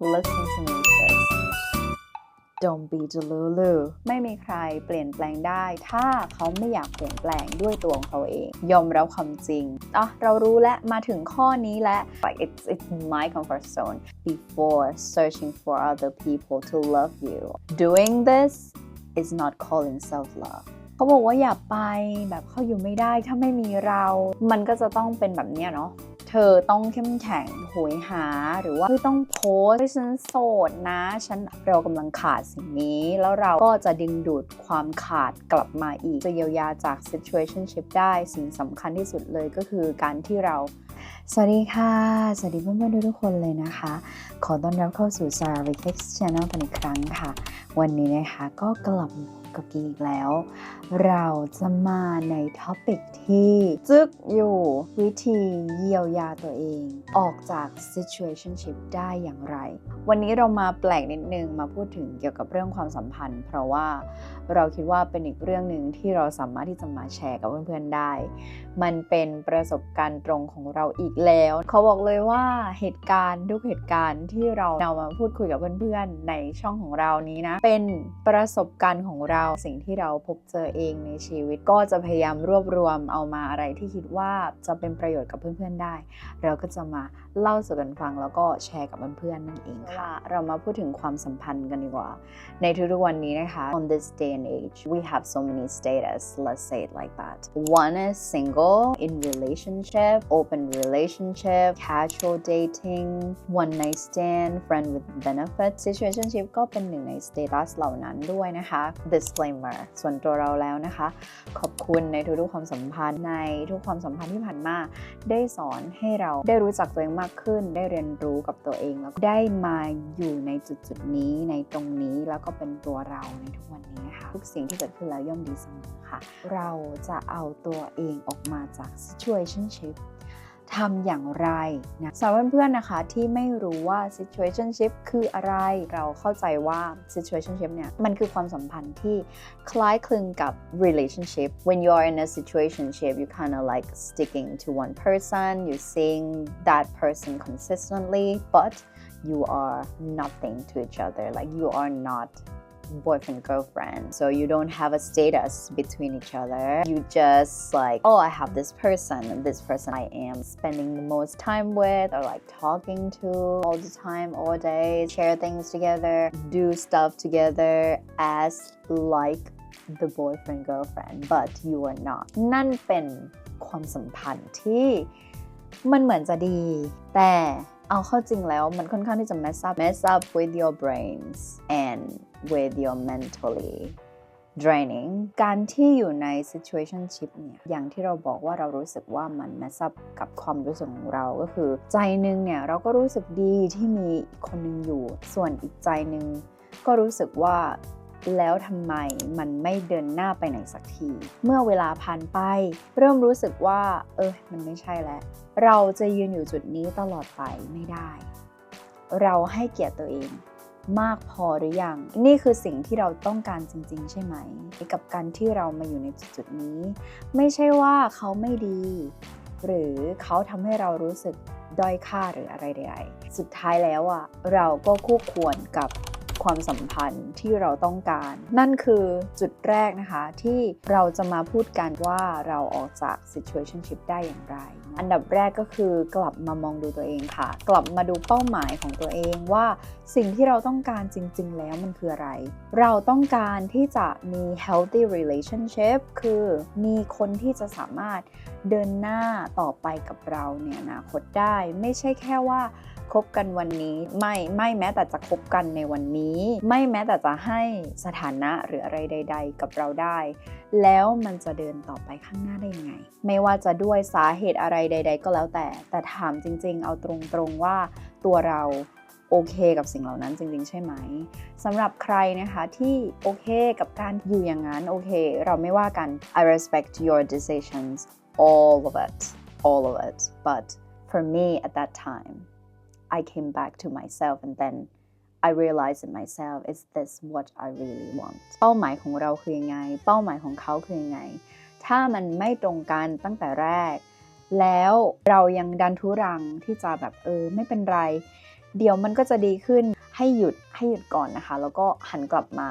Listen to me sis Don't be delulu ไม่มีใครเปลี่ยนแปลงได้ ถ้าเขาไม่อยากเปลี่ยนแปลงด้วยตัวของเขาเอง ยอมรับความจริงอะเรารู้แล้วมาถึงข้อนี้แล้ว like it's it's my comfort zone before searching for other people to love you doing this is not calling self love เขาบอกว่าอย่าไปแบบเขาอยู่ไม่ได้ถ้าไม่มีเรา มันก็จะต้องเป็นแบบเนี้ยเนาะ เธอต้องเข้มแข็งโหยหาหรือว่าต้องโพสฉันโสดนะฉันเรากำลังขาดสิ่งนี้ แล้วเราก็จะดึงดูดความขาดกลับมาอีก จะเยียวยาจาก situationship ได้สิ่งสำคัญที่สุดเลยก็คือการที่เราสวัสดีค่ะ สวัสดีเพื่อนๆทุกคนเลยนะคะ ขอต้อนรับเข้าสู่ Sarah v i k e x Channel กันอีกครั้งค่ะ วันนี้นะคะก็กลับมาพบ กับกีอีกแล้ว เราจะมาในท็อปิกที่จึกอยู่วิธีเยียวยาตัวเอง ออกจาก situationship ได้อย่างไร วันนี้เรามาแปลกนิดนึงมาพูดถึงเกี่ยวกับเรื่องความสัมพันธ์ เพราะว่าเราคิดว่าเป็นอีกเรื่องหนึ่งที่เราสามารถที่จะมาแชร์กับเพื่อนๆได้ มันเป็นประสบการณ์ตรงของเราอีกแล้วเขาบอกเลยว่าเหตุการณ์ทุกเหตุการณ์ที่เราเอามาพูดคุยกับเพื่อนๆในช่องของเรานี้นะ เป็นประสบการณ์ของเราสิ่งที่เราพบเจอเองในชีวิต ก็จะพยายามรวบรวมเอามาอะไรที่คิดว่าจะเป็นประโยชน์กับเพื่อนๆได้ เราก็จะมา เล่าสู่กันฟังแล้วก็แชร์กับเพื่อนๆนั่นเองค่ะ เรามาพูดถึงความสัมพันธ์กันดีกว่า ในทุกๆวันนี้นะคะ on this day and age we have so many status let's say it like that one is single in relationship open relationship casual dating one night stand friend with benefit situationship ก็เป็นหนึ่งใน status เหล่านั้นด้วยนะคะ disclaimer ส่วนตัวเราแล้วนะคะ ขอบคุณในทุกๆความสัมพันธ์ในทุกความสัมพันธ์ที่ผ่านมาได้สอนให้เราได้รู้จักตัวเองมากขึ้น ได้เรียนรู้กับตัวเองแล้วได้มาอยู่ในจุดจุดนี้ในตรงนี้แล้วก็เป็นตัวเราในทุกวันนี้ค่ะทุกสิ่งที่เกิดขึ้นแล้วย่อมดีเสมอค่ะ เราจะเอาตัวเองออกมาจาก situationship ทำอย่างไรนะสำหรับเพื่อนๆนะคะที่ไม่รู้ว่า situationship คืออะไร เราเข้าใจว่า situationship เนี่ยมันคือความสัมพันธ์ที่คล้ายคลึงกับ relationship when you are in a situationship you kind of like sticking to one person you're seeing that person consistently but you are nothing to each other like you are not boyfriend girlfriend so you don't have a status between each other you just like oh i have this person and this person i am spending the most time with or like talking to all the time all day share things together do stuff together as like the boyfriend girlfriend but you are not นั่นเป็นความสัมพันธ์ที่มันเหมือนจะดี แต่ เอาเข้าจริงแล้วมันค่อนข้างที่จะ mess up mess up with your brains and with your mentally draining การที่อยู่ใน situationship เนี่ย อย่างที่เราบอกว่าเรารู้สึกว่ามัน mess up กับความรู้สึกของเราก็คือ ใจหนึ่งเนี่ย เราก็รู้สึกดีที่มีอีกคนหนึงอยู่ ส่วนอีกใจหนึ่งก็รู้สึกว่า แล้วทำไมมันไม่เดินหน้าไปไหนสักที เมื่อเวลาผ่านไป เริ่มรู้สึกว่า เออ มันไม่ใช่แล้ว เราจะยืนอยู่จุดนี้ตลอดไปไม่ได้ เราให้เกียรติตัวเองมากพอหรือยัง นี่คือสิ่งที่เราต้องการจริง ๆ ใช่ไหม กับการที่เรามาอยู่ในจุดนี้ ไม่ใช่ว่าเขาไม่ดี หรือเขาทำให้เรารู้สึกด้อยค่าหรืออะไรใดๆ สุดท้ายแล้วอะเราก็คู่ควรกับ ความสัมพันธ์ที่เราต้องการ นั่นคือจุดแรกนะคะที่เราจะมาพูดกันว่าเราออกจาก situationship ได้อย่างไร อันดับแรกก็คือกลับมามองดูตัวเองค่ะ กลับมาดูเป้าหมายของตัวเองว่าสิ่งที่เราต้องการจริง ๆ แล้วมันคืออะไร เราต้องการที่จะมี healthy relationship คือมีคนที่จะสามารถเดินหน้าต่อไปกับเราในอนาคตได้ ไม่ใช่แค่ว่า คบกันวันนี้ ไม่ไม่แม้แต่จะคบกันในวันนี้ ไม่แม้แต่จะให้สถานะหรืออะไรใด ๆ กับเราได้ แล้วมันจะเดินต่อไปข้างหน้าได้ยังไง ไม่ว่าจะด้วยสาเหตุอะไรใด ๆ ก็แล้วแต่ แต่ถามจริง ๆ เอาตรงๆว่าตัวเราโอเคกับสิ่งเหล่านั้นจริงๆ ใช่ไหมสำหรับใครนะคะที่โอเคกับการอยู่อย่างนั้นโอเค เราไม่ว่ากัน I respect your decisions all of it all of it but for me at that time I came back to myself and then I realized in myself is this what I really want เป้าหมายของเราคือยังไง เป้าหมายของเขาคือยังไง ถ้ามันไม่ตรงกันตั้งแต่แรก แล้วเรายังดันทุรังที่จะแบบเออไม่เป็นไร เดี๋ยวมันก็จะดีขึ้นให้หยุดให้หยุดก่อนนะคะ แล้วก็หันกลับมา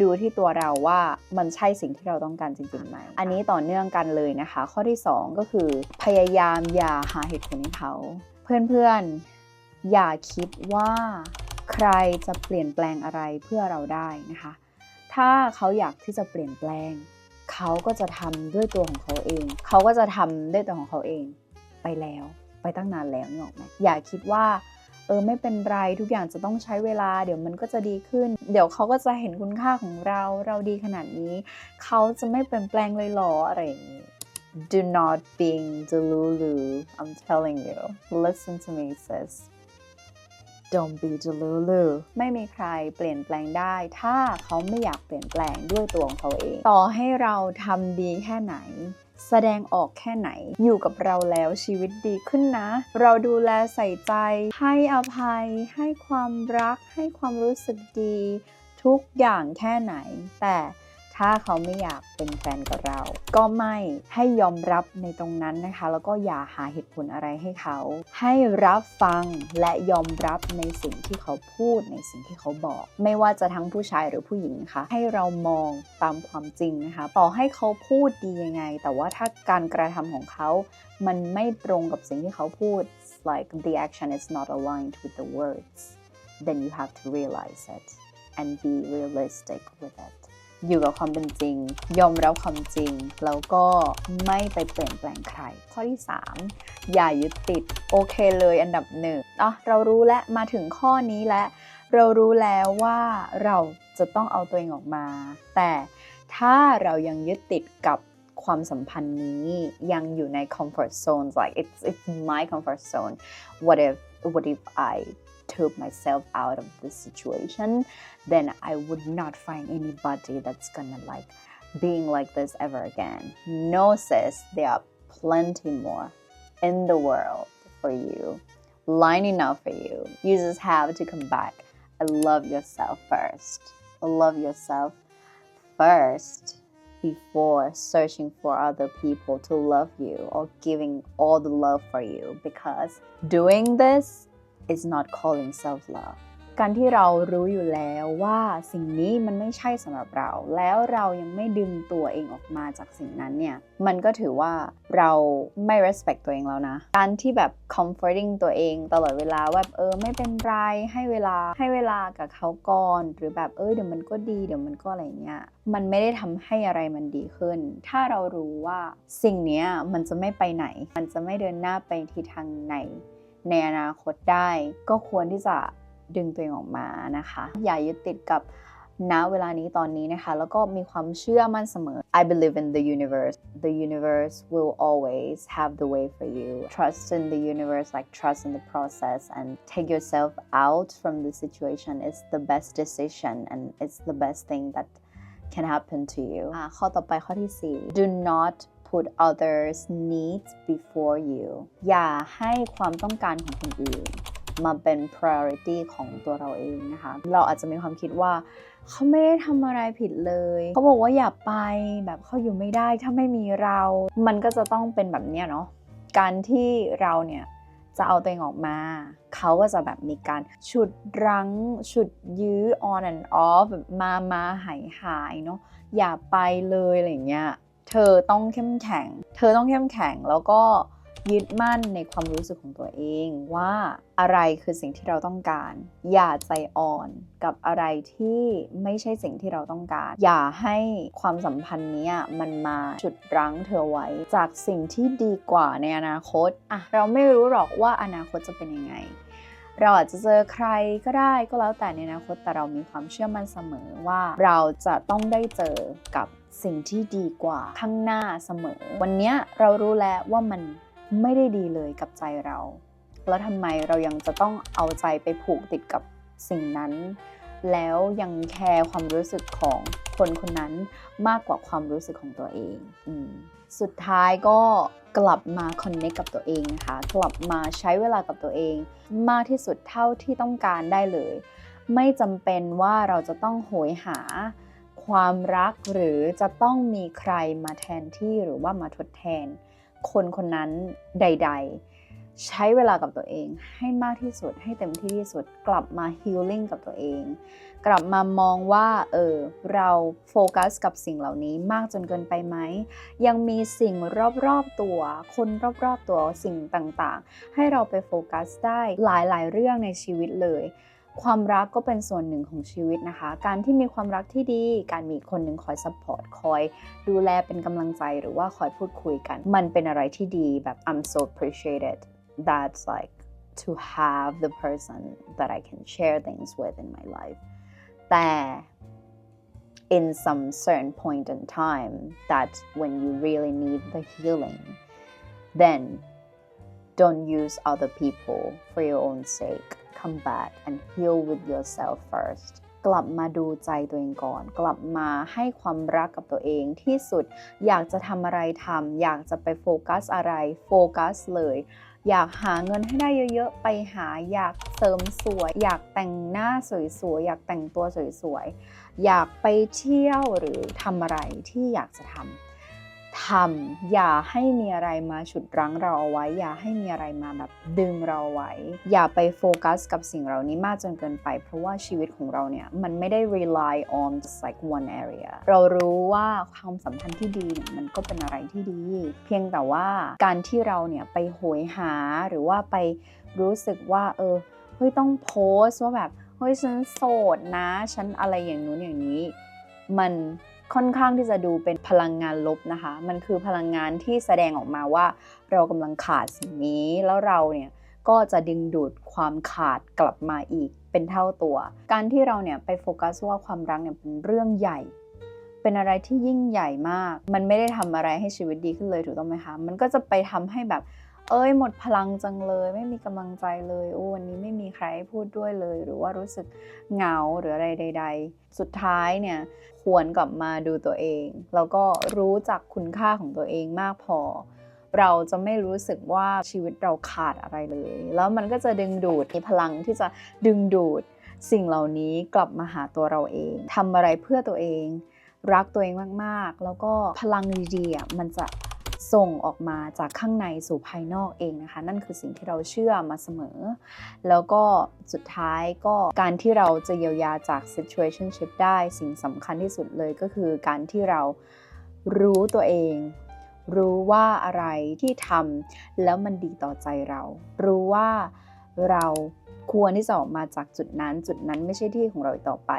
ดูที่ตัวเราว่ามันใช่สิ่งที่เราต้องการจริงๆไหม อันนี้ต่อเนื่องกันเลยนะคะ ข้อที่ 2 ก็คือ พยายามอย่าหาเหตุผลให้เขา เพื่อนๆ อย่าคิดว่าใครจะเปลี่ยนแปลงอะไรเพื่อเราได้นะคะ ถ้าเขาอยากที่จะเปลี่ยนแปลง เขาก็จะทำด้วยตัวของเขาเอง เขาก็จะทำด้วยตัวของเขาเองไปแล้ว ไปตั้งนานแล้วนี่หรอกไหมอย่าคิดว่าเออไม่เป็นไรทุกอย่างจะต้องใช้เวลา เดี๋ยวมันก็จะดีขึ้น เดี๋ยวเขาก็จะเห็นคุณค่าของเราเราดีขนาดนี้ เขาจะไม่เปลี่ยนแปลงเลยหรออะไรอย่างนี้ Do not being delulu I'm telling you listen to me sis Don't be delulu ไม่มีใครเปลี่ยนแปลงได้ ถ้าเขาไม่อยากเปลี่ยนแปลงด้วยตัวของเขาเอง ต่อให้เราทำดีแค่ไหน แสดงออกแค่ไหน อยู่กับเราแล้วชีวิตดีขึ้นนะ เราดูแลใส่ใจ ให้อภัย ให้ความรัก ให้ความรู้สึกดี ทุกอย่างแค่ไหน แต่ ถ้าเขาไม่อยากเป็นแฟนกับเรา ก็ไม่ให้ยอมรับในตรงนั้นนะคะ แล้วก็อย่าหาเหตุผลอะไรให้เขา ให้รับฟังและยอมรับในสิ่งที่เขาพูดในสิ่งที่เขาบอก ไม่ว่าจะทั้งผู้ชายหรือผู้หญิงนะคะให้เรามองตามความจริงนะคะ ต่อให้เขาพูดดียังไง แต่ว่าถ้าการกระทำของเขา มันไม่ตรงกับสิ่งที่เขาพูด like the action is not aligned with the words then you have to realize it and be realistic with it อยู่กับความเป็นจริง ยอมรับความจริง แล้วก็ไม่ไปเปลี่ยนแปลงใคร ข้อที่ 3 อย่ายึดติด โอเคเลยอันดับหนึ่งอะเรารู้แล้วมาถึงข้อนี้แล้ว เรารู้แล้วว่าเราจะต้องเอาตัวเองออกมา แต่ถ้าเรายังยึดติดกับความสัมพันธ์นี้ยังอยู่ใน comfort zone like it's it's my comfort zone what if what if I took myself out of this situation then I would not find anybody that's gonna like being like this ever again. No sis there are plenty more in the world for you. Lining up for you. You just have to come back. And love yourself first. Love yourself first before searching for other people to love you or giving all the love for you because doing this is not calling self love การที่เรารู้อยู่แล้วว่าสิ่งนี้มันไม่ใช่สำหรับเรา แล้วเรายังไม่ดึงตัวเองออกมาจากสิ่งนั้นเนี่ย มันก็ถือว่าเราไม่ respect ตัวเองแล้วนะ การที่แบบ comforting ตัวเองตลอดเวลาว่าเออไม่เป็นไรให้เวลาให้เวลากับเขาก่อน หรือแบบเออเดี๋ยวมันก็ดีเดี๋ยวมันก็อะไรเงี้ยมันไม่ได้ทำให้อะไรมันดีขึ้น ถ้าเรารู้ว่าสิ่งนี้มันจะไม่ไปไหน มันจะไม่เดินหน้าไปที่ทางไหน ในอนาคตได้ ก็ควรที่จะ ดึงตัวเองออกมานะคะ อย่ายึดติดกับณเวลานี้ตอนนี้นะคะ แล้วก็มีความเชื่อมั่นเสมอ I believe in the universe the universe will always have the way for you trust in the universe like trust in the process and take yourself out from the situation is the best decision and it's the best thing that can happen to you ข้อต่อไปข้อที่ 4 do not put others needs before you อย่าให้ความต้องการของคนอื่น มาเป็น priority ของตัวเราเองนะคะ เราอาจจะมีความคิดว่าเขาไม่ได้ทำอะไรผิดเลย เขาบอกว่าอย่าไปแบบเขาอยู่ไม่ได้ถ้าไม่มีเรา มันก็จะต้องเป็นแบบเนี้ยเนาะ การที่เราเนี่ยจะเอาตัวเองออกมา เขาก็จะแบบมีการฉุดรั้ง ฉุดยื้อ on and off แบบมามาหายหายเนาะ อย่าไปเลยอะไรเงี้ย เธอต้องเข้มแข็ง เธอต้องเข้มแข็งแล้วก็ ยึดมั่นในความรู้สึกของตัวเองว่าอะไรคือสิ่งที่เราต้องการ อย่าใจอ่อนกับอะไรที่ไม่ใช่สิ่งที่เราต้องการ อย่าให้ความสัมพันธ์นี้มันมาฉุดรั้งเธอไว้ จากสิ่งที่ดีกว่าในอนาคตอะเราไม่รู้หรอกว่าอนาคตจะเป็นยังไงเราอาจจะเจอใครก็ได้ก็แล้วแต่ในอนาคตแต่เรามีความเชื่อมั่นเสมอว่าเราจะต้องได้เจอกับสิ่งที่ดีกว่าข้างหน้าเสมอ วันนี้เรารู้แล้วว่ามัน ไม่ได้ดีเลยกับใจเรา แล้วทำไมเรายังจะต้องเอาใจไปผูกติดกับสิ่งนั้น แล้วยังแคร์ความรู้สึกของคนคนนั้นมากกว่าความรู้สึกของตัวเองอสุดท้ายก็กลับมาคอนเนคกับตัวเองนะคะกลับมาใช้เวลากับตัวเอง มากที่สุดเท่าที่ต้องการได้เลย ไม่จำเป็นว่าเราจะต้องโหยหาความรักหรือจะต้องมีใครมาแทนที่หรือว่ามาทดแทน คนคนนั้นใด ๆ ใช้เวลากับตัวเองให้มากที่สุด ให้เต็มที่ที่สุด กลับมา healing กับตัวเอง กลับมามองว่า เออ เราโฟกัสกับสิ่งเหล่านี้มากจนเกินไปไหม ยังมีสิ่งรอบๆตัว คนรอบๆตัวสิ่งต่างๆ ให้เราไปโฟกัสได้หลายๆ เรื่องในชีวิตเลย ความรักก็เป็นส่วนหนึ่งของชีวิตนะคะ การที่มีความรักที่ดี การมีคนหนึ่งคอยซัพพอร์ต คอยดูแลเป็นกำลังใจ หรือว่าคอยพูดคุยกัน มันเป็นอะไรที่ดีแบบ I'm so appreciated that's like to have the person that I can share things with in my life แต่ in some certain point in time that when you really need the healing then don't use other people for your own sake come back and heal with yourself first กลับมาดูใจตัวเองก่อน กลับมาให้ความรักกับตัวเองที่สุด อยากจะทำอะไรทำอยากจะไปโฟกัสอะไรโฟกัสเลยอยากหาเงินให้ได้เยอะๆ ไปหาอยากเสริมสวย อยากแต่งหน้าสวยๆ อยากแต่งตัวสวยๆ อยากไปเที่ยวหรือทำอะไรที่อยากจะทำ ทำอย่าให้มีอะไรมาฉุดรั้งเราเอาไว้ อย่าให้มีอะไรมาแบบดึงเราไว้ อย่าไปโฟกัสกับสิ่งเหล่านี้มากจนเกินไป เพราะว่าชีวิตของเราเนี่ย มันไม่ได้ rely on just like one area เรารู้ว่าความสัมพันธ์ที่ดีเนี่ยมันก็เป็นอะไรที่ดี เพียงแต่ว่าการที่เราเนี่ยไปโหยหาหรือว่าไปรู้สึกว่าเออเฮ้ยต้องโพสต์ว่าแบบเฮ้ยฉันโสดนะฉันอะไรอย่างนู้นอย่างนี้ มันค่อนข้างที่จะดูเป็นพลังงานลบนะคะ มันคือพลังงานที่แสดงออกมาว่า เรากำลังขาดสิ่งนี้แล้วเราเนี่ยก็จะดึงดูดความขาดกลับมาอีกเป็นเท่าตัว การที่เราเนี่ยไปโฟกัสว่าความรักเนี่ยเป็นเรื่องใหญ่ เป็นอะไรที่ยิ่งใหญ่มาก มันไม่ได้ทำอะไรให้ชีวิตดีขึ้นเลยถูกต้องไหมคะ มันก็จะไปทำให้แบบ เอ้ยหมดพลังจังเลย ไม่มีกำลังใจเลยโอ้วันนี้ไม่มีใครพูดด้วยเลย หรือว่ารู้สึกเหงาหรืออะไรใด ๆ สุดท้ายเนี่ยควรกลับมาดูตัวเอง แล้วก็รู้จักคุณค่าของตัวเองมากพอ เราจะไม่รู้สึกว่าชีวิตเราขาดอะไรเลย แล้วมันก็จะดึงดูดมีพลังที่จะดึงดูดสิ่งเหล่านี้กลับมาหาตัวเราเองทำอะไรเพื่อตัวเอง รักตัวเองมากๆ แล้วก็พลังดีๆมันจะ ส่งออกมาจากข้างในสู่ภายนอกเองนะคะ นั่นคือสิ่งที่เราเชื่อมาเสมอ แล้วก็สุดท้ายก็การที่เราจะเยียวยาจาก situationship ได้สิ่งสำคัญที่สุดเลยก็คือการที่เรารู้ตัวเอง รู้ว่าอะไรที่ทำแล้วมันดีต่อใจเรา รู้ว่าเราควรที่จะออกมาจากจุดนั้น จุดนั้นไม่ใช่ที่ของเราต่อไป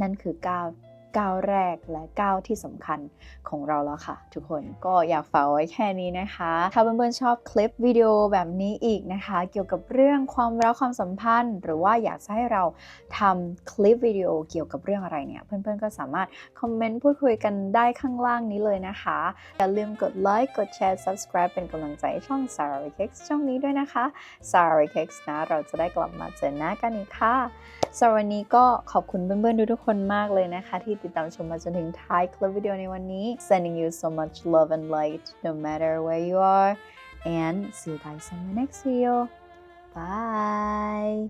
นั่นคือก้าว ก้าวแรกและก้าวที่สำคัญของเราแล้วค่ะ ทุกคนก็อยากฝากไว้แค่นี้นะคะ ถ้าเพื่อนๆชอบคลิปวิดีโอแบบนี้อีกนะคะ เกี่ยวกับเรื่องความรักความสัมพันธ์ หรือว่าอยากจะให้เราทำคลิปวิดีโอเกี่ยวกับเรื่องอะไรเนี่ย เพื่อนๆก็สามารถคอมเมนต์พูดคุยกันได้ข้างล่างนี้เลยนะคะ อย่าลืมกดไลค์กดแชร์ subscribe เป็นกำลังใจช่อง s a r a k e x ช่องนี้ด้วยนะคะ s a r a k e x นะ เราจะได้กลับมาเจอหน้ากันอีกค่ะสำหรับวันนี้ก็ขอบคุณเพื่อนๆทุกๆคนมากเลยนะคะที่ติดตามชมมาจนถึงท้ายคลิปวิดีโอในวันนี้ sending you so much love and light no matter where you are and see you guys in the next video bye